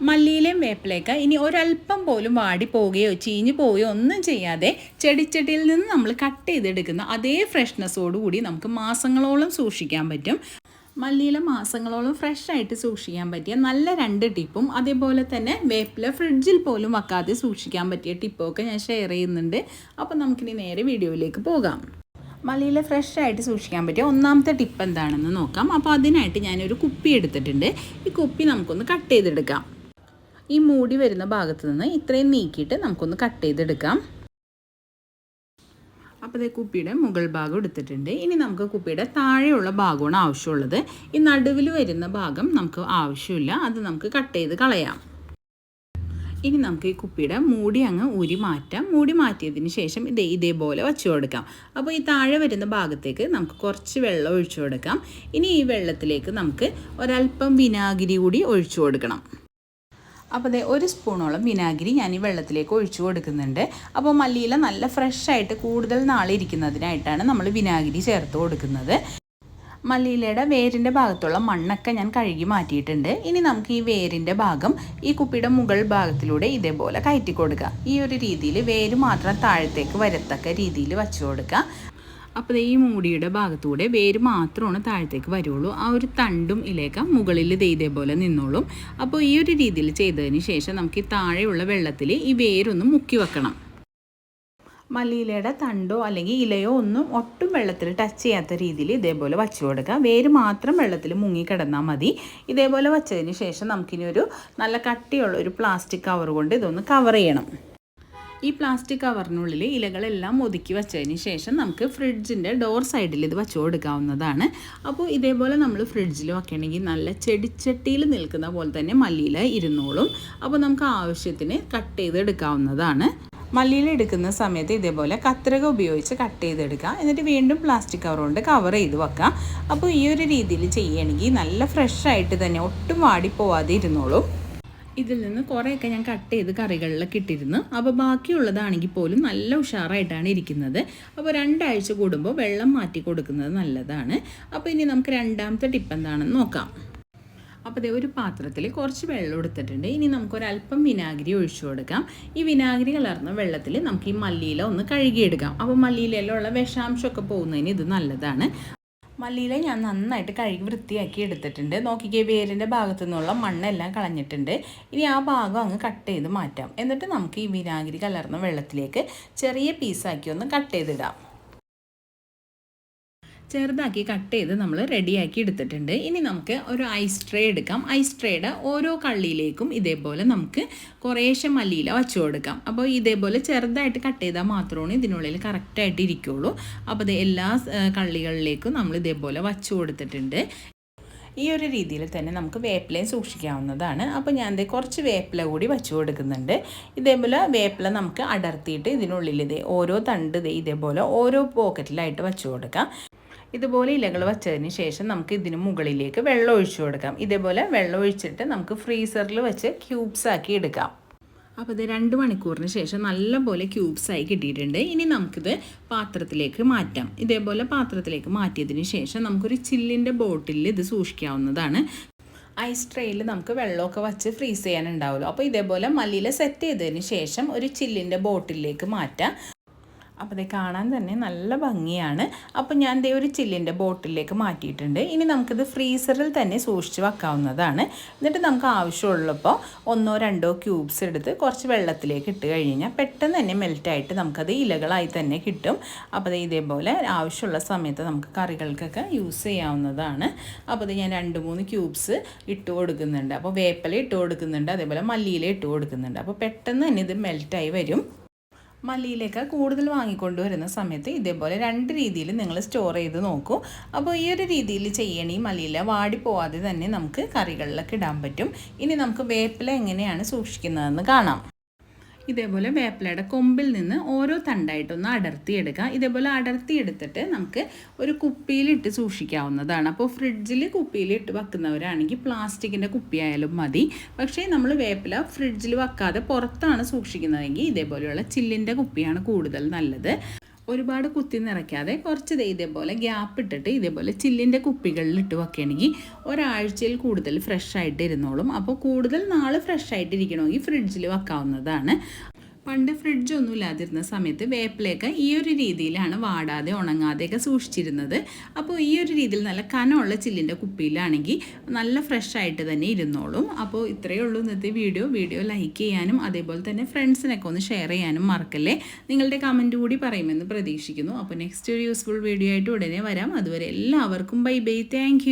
മല്ലിയിലെയും വേപ്പിലേക്ക് ഇനി ഒരല്പം പോലും വാടി പോവുകയോ ചീഞ്ഞു പോവുകയോ ഒന്നും ചെയ്യാതെ ചെടിച്ചട്ടിയിൽ നിന്ന് നമ്മൾ കട്ട് ചെയ്തെടുക്കുന്ന അതേ ഫ്രഷ്നെസ്സോടുകൂടി നമുക്ക് മാസങ്ങളോളം സൂക്ഷിക്കാൻ പറ്റും. മല്ലിയില മാസങ്ങളോളം ഫ്രഷ് ആയിട്ട് സൂക്ഷിക്കാൻ പറ്റിയ നല്ല രണ്ട് ടിപ്പും അതേപോലെ തന്നെ വേപ്പില ഫ്രിഡ്ജിൽ പോലും വെക്കാതെ സൂക്ഷിക്കാൻ പറ്റിയ ടിപ്പൊക്കെ ഞാൻ ഷെയർ ചെയ്യുന്നുണ്ട്. അപ്പോൾ നമുക്കിനി നേരെ വീഡിയോയിലേക്ക് പോകാം. മല്ലിയില ഫ്രഷ് ആയിട്ട് സൂക്ഷിക്കാൻ പറ്റിയ ഒന്നാമത്തെ ടിപ്പ് എന്താണെന്ന് നോക്കാം. അപ്പോൾ അതിനായിട്ട് ഞാനൊരു കുപ്പി എടുത്തിട്ടുണ്ട്. ഈ കുപ്പി നമുക്കൊന്ന് കട്ട് ചെയ്തെടുക്കാം. ഈ മൂടി വരുന്ന ഭാഗത്ത് നിന്ന് ഇത്രയും നീക്കിയിട്ട് നമുക്കൊന്ന് കട്ട് ചെയ്തെടുക്കാം. അപ്പോൾ ഇതേ കുപ്പിയുടെ മുകൾ ഭാഗം എടുത്തിട്ടുണ്ട്. ഇനി നമുക്ക് കുപ്പിയുടെ താഴെയുള്ള ഭാഗമാണ് ആവശ്യമുള്ളത്. ഈ നടുവിൽ വരുന്ന ഭാഗം നമുക്ക് ആവശ്യമില്ല. അത് നമുക്ക് കട്ട് ചെയ്ത് കളയാം. ഇനി നമുക്ക് ഈ കുപ്പിയുടെ മൂടി അങ്ങ് ഊരി മാറ്റാം. മൂടി മാറ്റിയതിന് ശേഷം ഇതേ ഇതേപോലെ വച്ചു കൊടുക്കാം. അപ്പോൾ ഈ താഴെ വരുന്ന ഭാഗത്തേക്ക് നമുക്ക് കുറച്ച് വെള്ളം ഒഴിച്ചു കൊടുക്കാം. ഇനി ഈ വെള്ളത്തിലേക്ക് നമുക്ക് ഒരല്പം വിനാഗിരി കൂടി ഒഴിച്ചു കൊടുക്കണം. അപ്പോൾ അതെ ഒരു സ്പൂണോളം വിനാഗിരി ഞാൻ ഈ വെള്ളത്തിലേക്ക് ഒഴിച്ചു കൊടുക്കുന്നുണ്ട്. അപ്പോൾ മല്ലിയില നല്ല ഫ്രഷായിട്ട് കൂടുതൽ നാളിരിക്കുന്നതിനായിട്ടാണ് നമ്മൾ വിനാഗിരി ചേർത്ത് കൊടുക്കുന്നത്. മല്ലിയിലയുടെ വേരിന്റെ ഭാഗത്തുള്ള മണ്ണൊക്കെ ഞാൻ കഴുകി മാറ്റിയിട്ടുണ്ട്. ഇനി നമുക്ക് ഈ വേരിന്റെ ഭാഗം ഈ കുപ്പിയുടെ മുകൾ ഭാഗത്തിലൂടെ ഇതേപോലെ കയറ്റി കൊടുക്കുക ഈ ഒരു രീതിയിൽ വേര് മാത്രം താഴത്തേക്ക് വരത്തക്ക രീതിയിൽ വച്ചു കൊടുക്കുക അപ്പോൾ ഈ മൂടിയുടെ ഭാഗത്തൂടെ വേര് മാത്രമാണ് താഴത്തേക്ക് വരുള്ളൂ. ആ ഒരു തണ്ടും ഇലേക്ക് മുകളിൽ ഇതേപോലെ നിന്നോളും. അപ്പോൾ ഈ ഒരു രീതിയിൽ ചെയ്തതിന് ശേഷം നമുക്ക് ഈ താഴെയുള്ള വെള്ളത്തിൽ ഈ വേരൊന്ന് മുക്കി വെക്കണം. മല്ലിയിലയുടെ തണ്ടോ അല്ലെങ്കിൽ ഇലയോ ഒന്നും ഒട്ടും വെള്ളത്തിൽ ടച്ച് ചെയ്യാത്ത രീതിയിൽ ഇതേപോലെ വച്ചു കൊടുക്കുക. വേര് മാത്രം വെള്ളത്തിൽ മുങ്ങി കിടന്നാൽ മതി. ഇതേപോലെ വച്ചതിന് ശേഷം നമുക്കിനി ഒരു നല്ല കട്ടിയുള്ള ഒരു പ്ലാസ്റ്റിക് കവർ കൊണ്ട് ഇതൊന്ന് കവർ ചെയ്യണം. ഈ പ്ലാസ്റ്റിക് കവറിനുള്ളിൽ ഇലകളെല്ലാം ഒതുക്കി വെച്ചതിന് ശേഷം നമുക്ക് ഫ്രിഡ്ജിന്റെ ഡോർ സൈഡിൽ ഇത് വെച്ചു കൊടുക്കാവുന്നതാണ്. അപ്പോൾ ഇതേപോലെ നമ്മൾ ഫ്രിഡ്ജിൽ വെക്കണമെങ്കിൽ നല്ല ചെടിച്ചട്ടിയിൽ നിൽക്കുന്ന പോലെ തന്നെ മല്ലിയില ഇരുന്നോളും. അപ്പോൾ നമുക്ക് ആവശ്യത്തിന് കട്ട് ചെയ്ത് എടുക്കാവുന്നതാണ്. മല്ലിയില എടുക്കുന്ന സമയത്ത് ഇതേപോലെ കത്രിക ഉപയോഗിച്ച് കട്ട് ചെയ്തെടുക്കുക എന്നിട്ട് വീണ്ടും പ്ലാസ്റ്റിക് കവർ കൊണ്ട് കവർ ചെയ്ത് വെക്കാം. അപ്പോൾ ഈ ഒരു രീതിയിൽ ചെയ്യുകയാണെങ്കിൽ നല്ല ഫ്രഷ് ആയിട്ട് തന്നെ ഒട്ടും വാടിപ്പോവാതെ ഇരുന്നോളും. ഇതിൽ നിന്ന് കുറേയൊക്കെ ഞാൻ കട്ട് ചെയ്ത് കറികളിലൊക്കെ ഇട്ടിരുന്നു. അപ്പോൾ ബാക്കിയുള്ളതാണെങ്കിൽ പോലും നല്ല ഉഷാറായിട്ടാണ് ഇരിക്കുന്നത്. അപ്പോൾ രണ്ടാഴ്ച കൂടുമ്പോൾ വെള്ളം മാറ്റി കൊടുക്കുന്നത് നല്ലതാണ്. അപ്പോൾ ഇനി നമുക്ക് രണ്ടാമത്തെ ടിപ്പ് എന്താണെന്ന് നോക്കാം. അപ്പോൾ ദേ ഒരു പാത്രത്തിൽ കുറച്ച് വെള്ളം എടുത്തിട്ടുണ്ട്. ഇനി നമുക്കൊരല്പം വിനാഗിരി ഒഴിച്ചു കൊടുക്കാം. ഈ വിനാഗിരി കലർന്ന വെള്ളത്തിൽ നമുക്ക് ഈ മല്ലിയില ഒന്ന് കഴുകിയെടുക്കാം. അപ്പോൾ മല്ലിയിലയിലുള്ള വിഷാംശമൊക്കെ പോകുന്നതിന് ഇത് നല്ലതാണ്. മല്ലിയില ഞാൻ നന്നായിട്ട് കഴുകി വൃത്തിയാക്കി എടുത്തിട്ടുണ്ട്. നോക്കിക്കേ വേരിന്റെ ഭാഗത്തു നിന്നുള്ള മണ്ണെല്ലാം കളഞ്ഞിട്ടുണ്ട്. ഇനി ആ ഭാഗം അങ്ങ് കട്ട് ചെയ്ത് മാറ്റാം. എന്നിട്ട് നമുക്ക് ഈ വിനാഗിരി കലർന്ന വെള്ളത്തിലേക്ക് ചെറിയ പീസാക്കി ഒന്ന് കട്ട് ചെയ്തിടാം ചെറുതാക്കി കട്ട് ചെയ്ത് നമ്മൾ റെഡിയാക്കി എടുത്തിട്ടുണ്ട്. ഇനി നമുക്ക് ഒരു ഐസ് ട്രേ എടുക്കാം. ഐസ് ട്രേയുടെ ഓരോ കള്ളിയിലേക്കും ഇതേപോലെ നമുക്ക് കുറേശ്ശെ മല്ലിയില വച്ചു കൊടുക്കാം. അപ്പോൾ ഇതേപോലെ ചെറുതായിട്ട് കട്ട് ചെയ്താൽ മാത്രമാണ് ഇതിനുള്ളിൽ കറക്റ്റായിട്ട് ഇരിക്കുകയുള്ളൂ അപ്പോൾ ഇത് എല്ലാ കള്ളികളിലേക്കും നമ്മൾ ഇതേപോലെ വച്ചു കൊടുത്തിട്ടുണ്ട്. ഈ ഒരു രീതിയിൽ തന്നെ നമുക്ക് വേപ്പിലയും സൂക്ഷിക്കാവുന്നതാണ്. അപ്പോൾ ഞാൻ ഇത് കുറച്ച് വേപ്പില കൂടി വച്ചു കൊടുക്കുന്നുണ്ട്. ഇതേപോലെ വേപ്പില നമുക്ക് അടർത്തിയിട്ട് ഇതിനുള്ളിൽ ഇതേ ഓരോ തണ്ട് ഇതേപോലെ ഓരോ പോക്കറ്റിലായിട്ട് വച്ചു കൊടുക്കാം. ഇതുപോലെ ഇലകൾ വച്ചതിന് ശേഷം നമുക്ക് ഇതിന് മുകളിലേക്ക് വെള്ളം ഒഴിച്ചു കൊടുക്കാം. ഇതേപോലെ വെള്ളം ഒഴിച്ചിട്ട് നമുക്ക് ഫ്രീസറിൽ വെച്ച് ക്യൂബ്സ് ആക്കി എടുക്കാം. അപ്പോൾ ഇത് രണ്ട് മണിക്കൂറിന് ശേഷം നല്ലപോലെ ക്യൂബ്സ് ആയി കിട്ടിയിട്ടുണ്ട്. ഇനി നമുക്കിത് പാത്രത്തിലേക്ക് മാറ്റാം. ഇതേപോലെ പാത്രത്തിലേക്ക് മാറ്റിയതിന് ശേഷം നമുക്കൊരു ചില്ലിന്റെ ബോട്ടിലിൽ ഇത് സൂക്ഷിക്കാവുന്നതാണ്. ഐസ് ട്രേയിൽ നമുക്ക് വെള്ളമൊക്കെ വച്ച് ഫ്രീസ് ചെയ്യാനുണ്ടാവുമല്ലോ അപ്പോൾ ഇതേപോലെ മല്ലിയിൽ സെറ്റ് ചെയ്തതിന് ശേഷം ഒരു ചില്ലിന്റെ ബോട്ടിലേക്ക് മാറ്റാം. അപ്പോൾ ഇത് കാണാൻ തന്നെ നല്ല ഭംഗിയാണ്. അപ്പോൾ ഞാൻ ദേ ഒരു ചില്ലിന്റെ ബോട്ടിലേക്ക് മാറ്റിയിട്ടുണ്ട്. ഇനി നമുക്കിത് ഫ്രീസറിൽ തന്നെ സൂക്ഷിച്ച് വെക്കാവുന്നതാണ്. എന്നിട്ട് നമുക്ക് ആവശ്യമുള്ളപ്പോൾ ഒന്നോ രണ്ടോ ക്യൂബ്സ് എടുത്ത് കുറച്ച് വെള്ളത്തിലേക്ക് ഇട്ട് കഴിഞ്ഞാൽ പെട്ടെന്ന് തന്നെ മെൽറ്റായിട്ട് നമുക്കത് ഇലകളായി തന്നെ കിട്ടും. അപ്പോൾ അത് ഇതേപോലെ ആവശ്യമുള്ള സമയത്ത് നമുക്ക് കറികൾക്കൊക്കെ യൂസ് ചെയ്യാവുന്നതാണ്. അപ്പോൾ ഇത് ഞാൻ രണ്ട് മൂന്ന് ക്യൂബ്സ് ഇട്ട് കൊടുക്കുന്നുണ്ട്. അപ്പോൾ വേപ്പല ഇട്ട് കൊടുക്കുന്നുണ്ട് അതേപോലെ മല്ലിയില ഇട്ട് കൊടുക്കുന്നുണ്ട്. അപ്പോൾ പെട്ടെന്ന് തന്നെ ഇത് മെൽറ്റായി വരും. മല്ലിയിലേക്ക് കൂടുതൽ വാങ്ങിക്കൊണ്ടുവരുന്ന സമയത്ത് ഇതേപോലെ രണ്ട് രീതിയിൽ നിങ്ങൾ സ്റ്റോർ ചെയ്ത് നോക്കൂ. അപ്പോൾ ഈ ഒരു രീതിയിൽ ചെയ്യണേ മല്ലിയില വാടിപ്പോവാതെ തന്നെ നമുക്ക് കറികളിലൊക്കെ ഇടാൻ പറ്റും. ഇനി നമുക്ക് വേപ്പില എങ്ങനെയാണ് സൂക്ഷിക്കുന്നതെന്ന് കാണാം. ഇതേപോലെ വേപ്പിലയുടെ കൊമ്പിൽ നിന്ന് ഓരോ തണ്ടായിട്ടൊന്ന് അടർത്തിയെടുക്കുക. ഇതേപോലെ അടർത്തി എടുത്തിട്ട് നമുക്ക് ഒരു കുപ്പിയിലിട്ട് സൂക്ഷിക്കാവുന്നതാണ്. അപ്പോൾ ഫ്രിഡ്ജിൽ കുപ്പിയിലിട്ട് വെക്കുന്നവരാണെങ്കിൽ പ്ലാസ്റ്റിക്കിന്റെ കുപ്പിയായാലും മതി. പക്ഷേ നമ്മൾ വേപ്പില ഫ്രിഡ്ജിൽ വെക്കാതെ പുറത്താണ് സൂക്ഷിക്കുന്നതെങ്കിൽ ഇതേപോലെയുള്ള ചില്ലിന്റെ കുപ്പിയാണ് കൂടുതൽ നല്ലത്. ഒരുപാട് കുത്തി നിറയ്ക്കാതെ കുറച്ച് ഇതേപോലെ ഗ്യാപ്പ് ഇട്ടിട്ട് ഇതേപോലെ ചില്ലിന്റെ കുപ്പികളിൽ ഇട്ട് വെക്കുകയാണെങ്കിൽ ഒരാഴ്ചയിൽ കൂടുതൽ ഫ്രഷ് ആയിട്ട് ഇരുന്നോളും. അപ്പോൾ കൂടുതൽ നാൾ ഫ്രഷ് ആയിട്ട് ഫ്രിഡ്ജിൽ വെക്കാവുന്നതാണ്. പണ്ട് ഫ്രിഡ്ജൊന്നും ഇല്ലാതിരുന്ന സമയത്ത് വേപ്പിലയൊക്കെ ഈ ഒരു രീതിയിലാണ് വാടാതെ ഉണങ്ങാതെയൊക്കെ സൂക്ഷിച്ചിരുന്നത്. അപ്പോൾ ഈ ഒരു രീതിയിൽ നല്ല കനമുള്ള ചില്ലിന്റെ കുപ്പിയിലാണെങ്കിൽ നല്ല ഫ്രഷ് ആയിട്ട് തന്നെ ഇരുന്നോളും. അപ്പോൾ ഇത്രയേ ഉള്ളൂ ഇന്നത്തെ വീഡിയോ. വീഡിയോ ലൈക്ക് ചെയ്യാനും അതേപോലെ തന്നെ ഫ്രണ്ട്സിനൊക്കെ ഒന്ന് ഷെയർ ചെയ്യാനും മറക്കല്ലേ? നിങ്ങളുടെ കമന്റ് കൂടി പറയുമെന്ന് പ്രതീക്ഷിക്കുന്നു. അപ്പോൾ നെക്സ്റ്റ് ഒരു യൂസ്ഫുൾ വീഡിയോ ആയിട്ട് ഉടനെ വരാം. അതുവരെ എല്ലാവർക്കും ബൈ ബൈ താങ്ക്